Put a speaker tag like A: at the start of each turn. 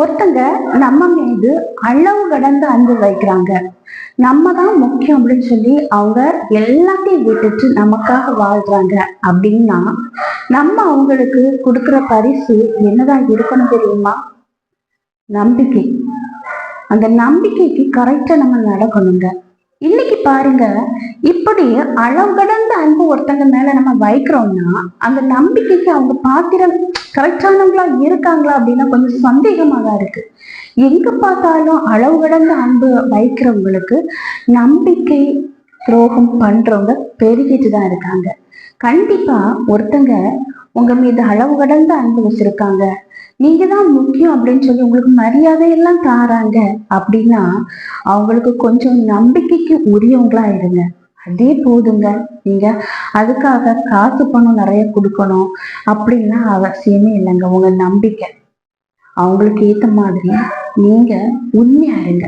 A: ஒருத்தங்க நம்ம மீது அளவு கடந்த அன்பு வைக்கிறாங்க. நம்ம தான் முக்கியம் அப்படின்னு சொல்லி அவங்க எல்லாத்தையும் விட்டுட்டு நமக்காக வாழ்றாங்க. அப்படின்னா நம்ம அவங்களுக்கு கொடுக்குற பரிசு என்னதான் இருக்கணும் தெரியுமா? நம்பிக்கை. அந்த நம்பிக்கைக்கு கரெக்டா நம்ம நடக்கணுங்க. இன்னைக்கு பாருங்க இப்படி அளவு கடந்த அன்பு ஒருத்தங்க மேல நம்ம வைக்கிறோம்னா அந்த நம்பிக்கைக்கு அவங்க பாத்திரம் கரெக்டானவங்களா இருக்காங்களா அப்படின்னா கொஞ்சம் சந்தேகமா தான் இருக்கு. எங்க பார்த்தாலும் அளவு கடந்த அன்பு வைக்கிறவங்களுக்கு நம்பிக்கை துரோகம் பண்றவங்க பெருகிட்டு தான் இருக்காங்க. கண்டிப்பா ஒருத்தங்க உங்க மீது அளவு கடந்த அன்பு வச்சிருக்காங்க. நீங்க தான் முக்கியம் அப்படின்னு சொல்லி உங்களுக்கு மரியாதையெல்லாம் தாராங்க. அப்படின்னா அவங்களுக்கு கொஞ்சம் நம்பிக்கைக்கு உரியவங்களா இருங்க. அதே போதுங்க. நீங்க அதுக்காக காசு பணம் நிறைய கொடுக்கணும் அப்படின்னா அவசியமே இல்லைங்க. உங்க நம்பிக்கை. அவங்களுக்கு ஏத்த மாதிரி நீங்க உண்மையா இருங்க.